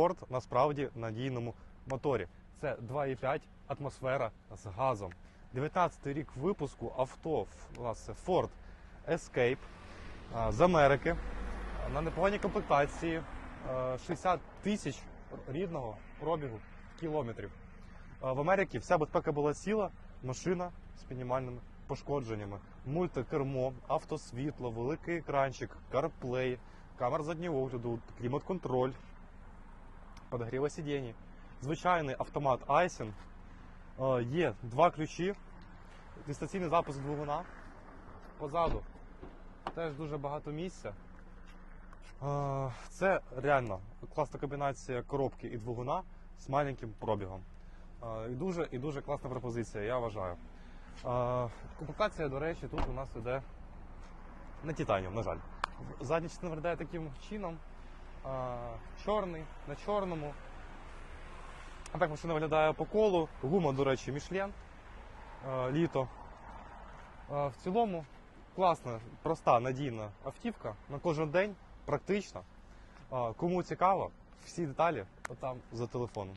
Ford насправді надійному моторі. Це 2,5 атмосфера з газом. 19 рік випуску авто це Ford Escape з Америки на непоганій комплектації 60 тисяч рідного пробігу кілометрів. В Америці вся безпека була ціла, машина з мінімальними пошкодженнями, мультикермо, автосвітло, великий екранчик, CarPlay, камера заднього огляду, клімат-контроль, подогріва сидінь, звичайний автомат Айсен. Е, Є два ключі, дистанційний запуск двигуна. Позаду теж дуже багато місця. Е, Це реально класна комбінація коробки і двигуна з маленьким пробігом. Е, І дуже, і дуже класна пропозиція, я вважаю. Е, Комплектація, до речі, тут у нас іде на титаніум, на жаль. Задня частина виглядає таким чином. Чорний на чорному. А так машина виглядає по колу. Гума, до речі, Мішлен. Е, Літо. Е, В цілому класна, проста, надійна автівка на кожен день, практична. Е, Кому цікаво, всі деталі отам за телефоном.